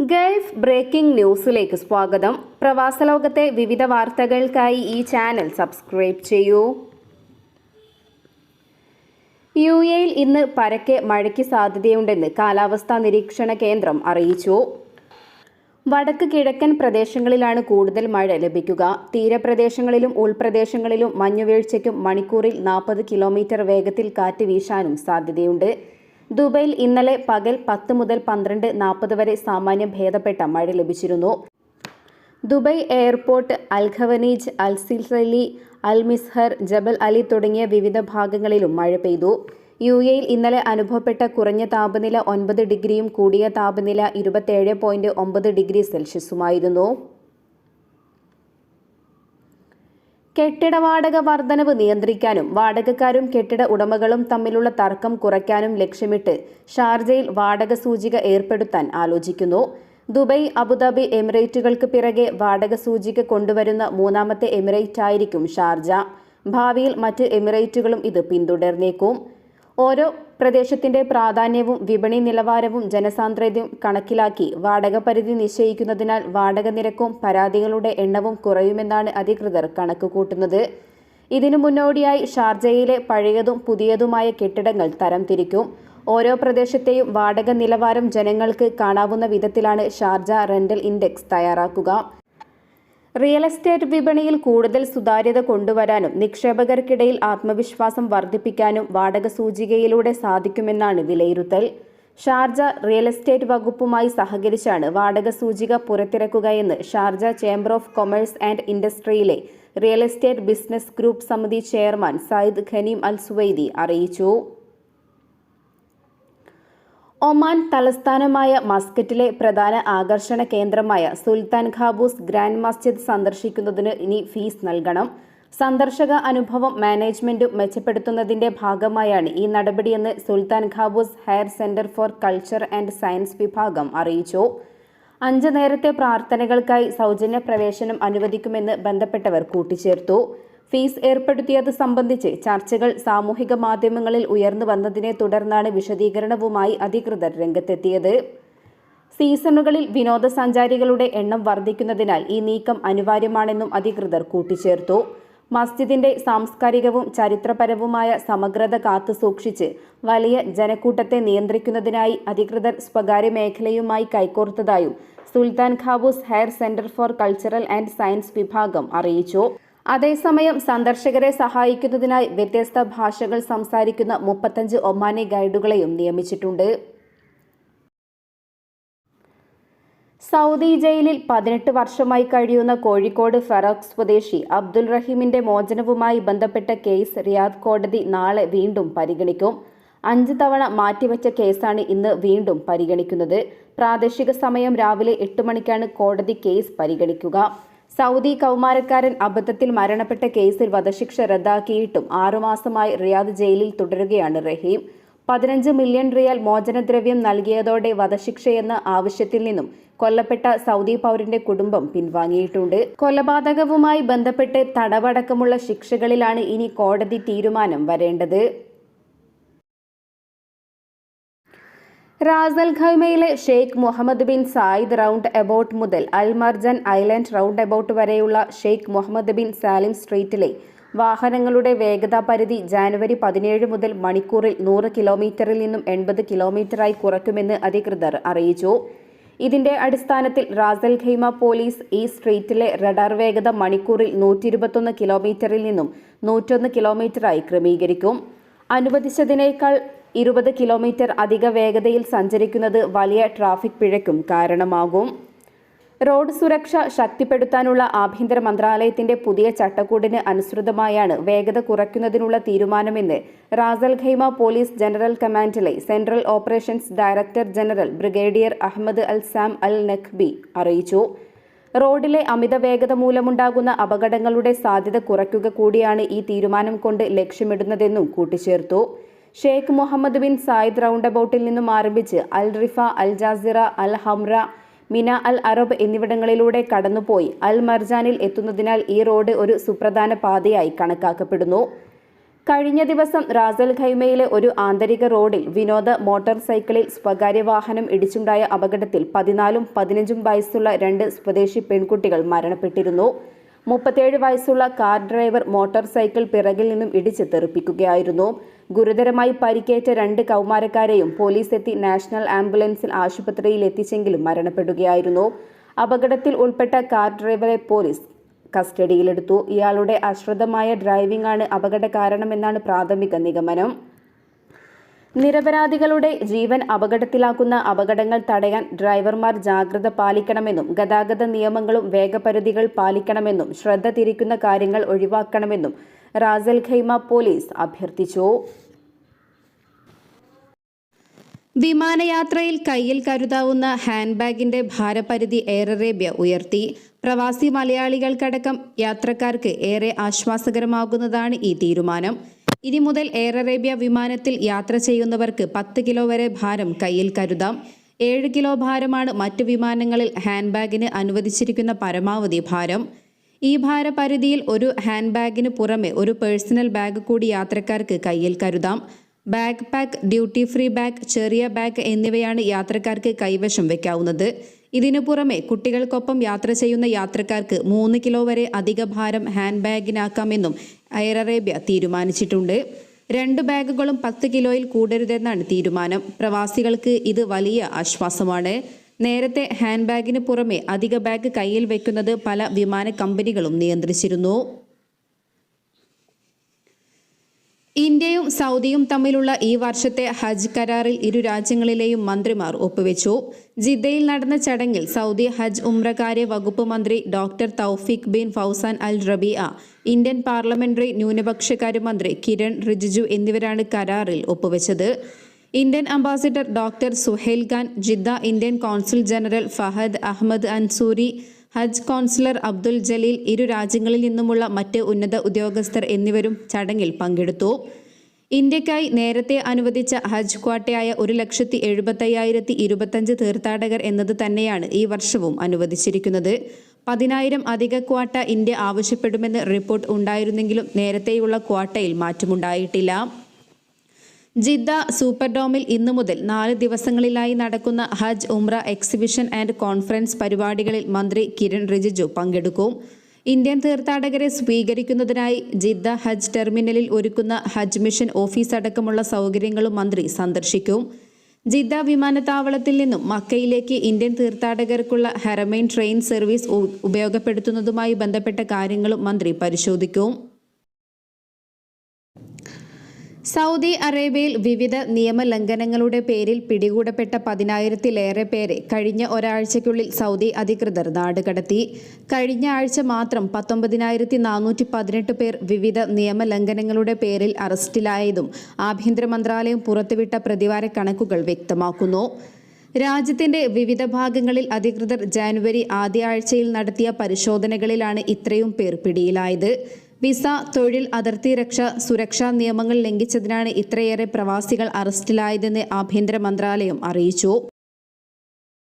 Gulf breaking ന്യൂസിലേക്ക് സ്വാഗതം. പ്രവാസ ലോകത്തെ വിവിധ വാർത്തകൾക്കായി ഈ ചാനൽ സബ്സ്ക്രൈബ് ചെയ്യൂ. യു എയിൽ ഇന്ന് പരക്കെ മഴയ്ക്ക് സാധ്യതയുണ്ടെന്ന് കാലാവസ്ഥാ നിരീക്ഷണ കേന്ദ്രം അറിയിച്ചു. വടക്ക് കിഴക്കൻ പ്രദേശങ്ങളിലാണ് കൂടുതൽ മഴ ലഭിക്കുക. തീരപ്രദേശങ്ങളിലും ഉൾപ്രദേശങ്ങളിലും മഞ്ഞുവീഴ്ചയ്ക്കും മണിക്കൂറിൽ നാൽപ്പത് കിലോമീറ്റർ വേഗത്തിൽ കാറ്റ് വീശാനും സാധ്യതയുണ്ട്. ദുബൈയിൽ ഇന്നലെ പകൽ പത്ത് മുതൽ പന്ത്രണ്ട് നാൽപ്പത് വരെ സാമാന്യം ഭേദപ്പെട്ട മഴ ലഭിച്ചിരുന്നു. Dubai airport Al Khawaneej Al Silsali Al Mizhar Jebel Ali തുടങ്ങിയ വിവിധ ഭാഗങ്ങളിലും മഴ പെയ്തു. യു എയിൽ ഇന്നലെ അനുഭവപ്പെട്ട കുറഞ്ഞ താപനില ഒൻപത് ഡിഗ്രിയും കൂടിയ താപനില ഇരുപത്തേഴ് പോയിന്റ് ഒമ്പത് ഡിഗ്രി സെൽഷ്യസുമായിരുന്നു. കെട്ടിട വാടക വർധനവ് നിയന്ത്രിക്കാനും വാടകക്കാരും കെട്ടിട ഉടമകളും തമ്മിലുള്ള തർക്കം കുറയ്ക്കാനും ലക്ഷ്യമിട്ട് ഷാർജയിൽ വാടക സൂചിക ഏർപ്പെടുത്താൻ ആലോചിക്കുന്നു. ദുബൈ അബുദാബി എമിറേറ്റുകൾക്ക് പിറകെ വാടക സൂചിക കൊണ്ടുവരുന്ന മൂന്നാമത്തെ എമിറേറ്റ് ആയിരിക്കും ഷാർജ. ഭാവിയിൽ മറ്റ് എമിറേറ്റുകളും ഇത് പിന്തുടർന്നേക്കും. ഓരോ പ്രദേശത്തിന്റെ പ്രാധാന്യവും വിപണി നിലവാരവും ജനസാന്ദ്രതയും കണക്കിലാക്കി വാടക പരിധി നിശ്ചയിക്കുന്നതിനാൽ വാടക നിരക്കും പരാതികളുടെ എണ്ണവും കുറയുമെന്നാണ് അധികൃതർ കണക്കുകൂട്ടുന്നത്. ഇതിനു മുന്നോടിയായി ഷാർജയിലെ പഴയതും പുതിയതുമായ കെട്ടിടങ്ങൾ തരംതിരിക്കും ഓരോ പ്രദേശത്തെയും വാടക നിലവാരം ജനങ്ങൾക്ക് കാണാവുന്ന വിധത്തിലാണ് ഷാർജ റെന്റൽ ഇൻഡെക്സ് തയ്യാറാക്കുക. റിയൽ എസ്റ്റേറ്റ് വിപണിയിൽ കൂടുതൽ സുതാര്യത കൊണ്ടുവരാനും നിക്ഷേപകർക്കിടയിൽ ആത്മവിശ്വാസം വർദ്ധിപ്പിക്കാനും വാടക സൂചികയിലൂടെ സാധിക്കുമെന്നാണ് വിലയിരുത്തൽ. ഷാർജ റിയൽ എസ്റ്റേറ്റ് വകുപ്പുമായി സഹകരിച്ചാണ് വാടക സൂചിക പുറത്തിറക്കുകയെന്ന് Sharjah chamber of commerce and ഇൻഡസ്ട്രിയിലെ real estate business group സമിതി chairman Sayed Ghanim Al Suwaidi അറിയിച്ചു. ഒമാൻ തലസ്ഥാനമായ മസ്കറ്റിലെ പ്രധാന ആകർഷണ കേന്ദ്രമായ സുൽത്താൻ ഖാബൂസ് ഗ്രാൻഡ് മസ്ജിദ് സന്ദർശിക്കുന്നതിന് ഇനി ഫീസ് നൽകണം. സന്ദർശക അനുഭവം മാനേജ്മെന്റും മെച്ചപ്പെടുത്തുന്നതിന്റെ ഭാഗമായാണ് ഈ നടപടിയെന്ന് Sultan Qaboos higher centre for culture and science വിഭാഗം അറിയിച്ചു. അഞ്ച് നേരത്തെ പ്രാർത്ഥനകൾക്കായി സൗജന്യ പ്രവേശനം അനുവദിക്കുമെന്ന് ബന്ധപ്പെട്ടവർ കൂട്ടിച്ചേർത്തു. ഫീസ് ഏർപ്പെടുത്തിയത് സംബന്ധിച്ച് ചർച്ചകൾ സാമൂഹിക മാധ്യമങ്ങളിൽ ഉയർന്നു വന്നതിനെ തുടർന്നാണ് വിശദീകരണവുമായി അധികൃതർ രംഗത്തെത്തിയത്. സീസണുകളിൽ വിനോദസഞ്ചാരികളുടെ എണ്ണം വർദ്ധിക്കുന്നതിനാൽ ഈ നീക്കം അനിവാര്യമാണെന്നും അധികൃതർ കൂട്ടിച്ചേർത്തു. മസ്ജിദിന്റെ സാംസ്കാരികവും ചരിത്രപരവുമായ സമഗ്രത കാത്തുസൂക്ഷിച്ച് വലിയ ജനക്കൂട്ടത്തെ നിയന്ത്രിക്കുന്നതിനായി അധികൃതർ സ്വകാര്യ മേഖലയുമായി കൈകോർത്തതായും Sultan Qaboos higher centre for cultural and science വിഭാഗം അറിയിച്ചു. അതേസമയം സന്ദർശകരെ സഹായിക്കുന്നതിനായി വ്യത്യസ്ത ഭാഷകൾ സംസാരിക്കുന്ന മുപ്പത്തഞ്ച് ഒമാനി ഗൈഡുകളെയും നിയമിച്ചിട്ടുണ്ട്. സൗദി ജയിലിൽ പതിനെട്ട് വർഷമായി കഴിയുന്ന കോഴിക്കോട് ഫറോക്ക് സ്വദേശി അബ്ദുൽ റഹീമിന്റെ മോചനവുമായി ബന്ധപ്പെട്ട കേസ് റിയാദ് കോടതി നാളെ വീണ്ടും പരിഗണിക്കും. അഞ്ച് തവണ മാറ്റിവെച്ച കേസാണ് ഇന്ന് വീണ്ടും പരിഗണിക്കുന്നത്. പ്രാദേശിക സമയം രാവിലെ എട്ട് മണിക്കാണ് കോടതി കേസ് പരിഗണിക്കുക. സൗദി കൗമാരക്കാരൻ അബദ്ധത്തിൽ മരണപ്പെട്ട കേസിൽ വധശിക്ഷ റദ്ദാക്കിയിട്ടും ആറുമാസമായി റിയാദ് ജയിലിൽ തുടരുകയാണ് റഹീം. പതിനഞ്ച് മില്യൺ റിയാൽ മോചനദ്രവ്യം നൽകിയതോടെ വധശിക്ഷയെന്ന ആവശ്യത്തിൽ നിന്നും കൊല്ലപ്പെട്ട സൗദി പൗരന്റെ കുടുംബം പിൻവാങ്ങിയിട്ടുണ്ട്. കൊലപാതകവുമായി ബന്ധപ്പെട്ട് തടവടക്കമുള്ള ശിക്ഷകളിലാണ് ഇനി കോടതി തീരുമാനം വരേണ്ടത്. Ras al ഖൈമയിലെ Sheikh Mohammed bin Zayed roundabout മുതൽ അൽമർജൻ ഐലൻഡ് റൗണ്ട് എബൌട്ട് വരെയുള്ള ഷെയ്ഖ് മുഹമ്മദ് ബിൻ സാലിം സ്ട്രീറ്റിലെ വാഹനങ്ങളുടെ വേഗതാ പരിധി ജാനുവരി പതിനേഴ് മുതൽ മണിക്കൂറിൽ നൂറ് കിലോമീറ്ററിൽ നിന്നും എൺപത് കിലോമീറ്ററായി കുറയ്ക്കുമെന്ന് അധികൃതർ അറിയിച്ചു. ഇതിന്റെ അടിസ്ഥാനത്തിൽ റാസൽ ഖൈമ പോലീസ് ഈ സ്ട്രീറ്റിലെ റഡാർ വേഗത മണിക്കൂറിൽ നൂറ്റി ഇരുപത്തൊന്ന് കിലോമീറ്ററിൽ നിന്നും നൂറ്റൊന്ന് കിലോമീറ്ററായി ക്രമീകരിക്കും. അനുവദിച്ചതിനേക്കാൾ ഇരുപത് കിലോമീറ്റർ അധിക വേഗതയിൽ സഞ്ചരിക്കുന്നത് വലിയ ട്രാഫിക് പിഴയ്ക്കും കാരണമാകും. റോഡ് സുരക്ഷ ശക്തിപ്പെടുത്താനുള്ള ആഭ്യന്തര മന്ത്രാലയത്തിന്റെ പുതിയ ചട്ടക്കൂടിന് അനുസൃതമായാണ് വേഗത കുറയ്ക്കുന്നതിനുള്ള തീരുമാനമെന്ന് Ras al Khaimah police general കമാൻഡിലെ central operations director general brigadier Ahmed Al Sam Al Naqbi അറിയിച്ചു. റോഡിലെ അമിത വേഗത മൂലമുണ്ടാകുന്ന അപകടങ്ങളുടെ സാധ്യത കുറയ്ക്കുക കൂടിയാണ് ഈ തീരുമാനം കൊണ്ട് ലക്ഷ്യമിടുന്നതെന്നും കൂട്ടിച്ചേർത്തു. ഷെയ്ഖ് മുഹമ്മദ് ബിൻ സായിദ് റൗണ്ട് അബൌട്ടിൽ നിന്നും ആരംഭിച്ച് അൽ റിഫ അൽ ജാസിറ അൽ ഹംറ മിന അൽ അറബ് എന്നിവിടങ്ങളിലൂടെ കടന്നുപോയി അൽ മർജാനിൽ എത്തുന്നതിനാൽ ഈ റോഡ് ഒരു സുപ്രധാന പാതയായി കണക്കാക്കപ്പെടുന്നു. കഴിഞ്ഞ ദിവസം റാസൽ ഖൈമയിലെ ഒരു ആന്തരിക റോഡിൽ വിനോദ മോട്ടോർ സൈക്കിളിൽ സ്വകാര്യ വാഹനം ഇടിച്ചുണ്ടായ അപകടത്തിൽ പതിനാലും പതിനഞ്ചും വയസ്സുള്ള രണ്ട് സ്വദേശി പെൺകുട്ടികൾ മരണപ്പെട്ടിരുന്നു. മുപ്പത്തേഴ് വയസ്സുള്ള കാർ ഡ്രൈവർ മോട്ടോർ സൈക്കിൾ പിറകിൽ നിന്നും ഇടിച്ച് തെറിപ്പിക്കുകയായിരുന്നു. ഗുരുതരമായി പരിക്കേറ്റ രണ്ട് കൗമാരക്കാരെയും പോലീസ് എത്തി നാഷണൽ ആംബുലൻസിൽ ആശുപത്രിയിൽ എത്തിച്ചെങ്കിലും മരണപ്പെടുകയായിരുന്നു. അപകടത്തിൽ ഉൾപ്പെട്ട കാർ ഡ്രൈവറെ പോലീസ് കസ്റ്റഡിയിലെടുത്തു. ഇയാളുടെ അശ്രദ്ധമായ ഡ്രൈവിംഗ് ആണ് അപകട കാരണമെന്നാണ് പ്രാഥമിക നിഗമനം. നിരപരാധികളുടെ ജീവൻ അപകടത്തിലാക്കുന്ന അപകടങ്ങൾ തടയാൻ ഡ്രൈവർമാർ ജാഗ്രത പാലിക്കണമെന്നും ഗതാഗത നിയമങ്ങളും വേഗപരിധികൾ പാലിക്കണമെന്നും ശ്രദ്ധ തിരിക്കുന്ന കാര്യങ്ങൾ ഒഴിവാക്കണമെന്നും റാസൽ ഖൈമ പോലീസ് അഭ്യർത്ഥിച്ചു. വിമാനയാത്രയിൽ കയ്യിൽ കരുതാവുന്ന ഹാൻഡ് ബാഗിന്റെ ഭാരപരിധി എയർ അറേബ്യ ഉയർത്തി. പ്രവാസി മലയാളികൾക്കടക്കം യാത്രക്കാർക്ക് ഏറെ ആശ്വാസകരമാകുന്നതാണ് ഈ തീരുമാനം. ഇനി മുതൽ എയർ അറേബ്യ വിമാനത്തിൽ യാത്ര ചെയ്യുന്നവർക്ക് പത്ത് കിലോ വരെ ഭാരം കയ്യിൽ കരുതാം. ഏഴ് കിലോ ഭാരമാണ് മറ്റ് വിമാനങ്ങളിൽ ഹാൻഡ് ബാഗിന് അനുവദിച്ചിരിക്കുന്ന പരമാവധി ഭാരം. ഈ ഭാരപരിധിയിൽ ഒരു ഹാൻഡ് ബാഗിന് പുറമെ ഒരു പേഴ്സണൽ ബാഗ് കൂടി യാത്രക്കാർക്ക് കയ്യിൽ കരുതാം. Bag pack duty free bag ചെറിയ ബാഗ് എന്നിവയാണ് യാത്രക്കാർക്ക് കൈവശം വയ്ക്കാവുന്നത് ഇതിനു പുറമെ കുട്ടികൾക്കൊപ്പം യാത്ര ചെയ്യുന്ന യാത്രക്കാർക്ക് മൂന്ന് കിലോ വരെ അധിക ഭാരം ഹാൻഡ് ബാഗിനാക്കാമെന്നും എയർ അറേബ്യ തീരുമാനിച്ചിട്ടുണ്ട്. രണ്ട് ബാഗുകളും പത്ത് കിലോയിൽ കൂടരുതെന്നാണ് തീരുമാനം. പ്രവാസികൾക്ക് ഇത് വലിയ ആശ്വാസമാണ്. നേരത്തെ ഹാൻഡ് ബാഗിന് പുറമെ അധിക ബാഗ് കയ്യിൽ വെക്കുന്നത് പല വിമാന കമ്പനികളും നിയന്ത്രിച്ചിരുന്നു. ഇന്ത്യയും സൗദിയും തമ്മിലുള്ള ഈ വർഷത്തെ ഹജ്ജ് കരാറിൽ ഇരു രാജ്യങ്ങളിലെയും മന്ത്രിമാർ ഒപ്പുവെച്ചു. ജിദ്ദയിൽ നടന്ന ചടങ്ങിൽ സൗദി ഹജ്ജ് ഉംറകാര്യ വകുപ്പ് മന്ത്രി doctor Tawfiq bin Fawzan Al Rabiah Indian parliamentary ന്യൂനപക്ഷകാര്യ മന്ത്രി കിരൺ റിജിജു എന്നിവരാണ് കരാറിൽ ഒപ്പുവെച്ചത്. Indian ambassador doctor Suhel Khan Jeddah Indian consul general Fahad Ahmed Ansoori Hajj consular Abdul Jaleel ഇരു രാജ്യങ്ങളിൽ നിന്നുമുള്ള മറ്റ് ഉന്നത ഉദ്യോഗസ്ഥർ എന്നിവരും ചടങ്ങിൽ പങ്കെടുത്തു. ഇന്ത്യക്കായി നേരത്തെ അനുവദിച്ച ഹജ്ജ് ക്വാട്ടയായ ഒരു ലക്ഷത്തി എഴുപത്തയ്യായിരത്തി ഇരുപത്തഞ്ച് തീർത്ഥാടകർ എന്നത് തന്നെയാണ് ഈ വർഷവും അനുവദിച്ചിരിക്കുന്നത്. പതിനായിരം അധിക ക്വാട്ട ഇന്ത്യ ആവശ്യപ്പെടുമെന്ന് റിപ്പോർട്ട് ഉണ്ടായിരുന്നെങ്കിലും നേരത്തെയുള്ള ക്വാട്ടയിൽ മാറ്റമുണ്ടായിട്ടില്ല. ജിദ്ദ സൂപ്പർഡോമിൽ ഇന്നു മുതൽ നാല് ദിവസങ്ങളിലായി നടക്കുന്ന Hajj Umrah exhibition and conference പരിപാടികളിൽ മന്ത്രി കിരൺ റിജിജു പങ്കെടുക്കും. ഇന്ത്യൻ തീർത്ഥാടകരെ സ്വീകരിക്കുന്നതിനായി ജിദ്ദ ഹജ്ജ് ടെർമിനലിൽ ഒരുക്കുന്ന ഹജ്ജ് മിഷൻ ഓഫീസ് അടക്കമുള്ള സൗകര്യങ്ങളും മന്ത്രി സന്ദർശിക്കും. ജിദ്ദ വിമാനത്താവളത്തിൽ നിന്നും മക്കയിലേക്ക് ഇന്ത്യൻ തീർത്ഥാടകർക്കുള്ള ഹെറമൈൻ ട്രെയിൻ സർവീസ് ഉപയോഗപ്പെടുത്തുന്നതുമായി ബന്ധപ്പെട്ട കാര്യങ്ങളും മന്ത്രി പരിശോധിക്കും. സൗദി അറേബ്യയിൽ വിവിധ നിയമലംഘനങ്ങളുടെ പേരിൽ പിടികൂടപ്പെട്ട പതിനായിരത്തിലേറെ പേരെ കഴിഞ്ഞ ഒരാഴ്ചയ്ക്കുള്ളിൽ സൗദി അധികൃതർ നാടുകടത്തി. കഴിഞ്ഞ ആഴ്ച മാത്രം പത്തൊമ്പതിനായിരത്തി നാനൂറ്റി പതിനെട്ട് പേർ വിവിധ നിയമലംഘനങ്ങളുടെ പേരിൽ അറസ്റ്റിലായതും ആഭ്യന്തര മന്ത്രാലയം പുറത്തുവിട്ട പ്രതിവാര കണക്കുകൾ വ്യക്തമാക്കുന്നു. രാജ്യത്തിന്റെ വിവിധ ഭാഗങ്ങളിൽ അധികൃതർ ജാനുവരി ആദ്യ ആഴ്ചയിൽ നടത്തിയ പരിശോധനകളിലാണ് ഇത്രയും പേർ പിടിയിലായത്. വിസ തൊഴിൽ അതിർത്തി രക്ഷ സുരക്ഷാ നിയമങ്ങൾ ലംഘിച്ചതിനാണ് ഇത്രയേറെ പ്രവാസികൾ അറസ്റ്റിലായതെന്ന് ആഭ്യന്തര മന്ത്രാലയം അറിയിച്ചു.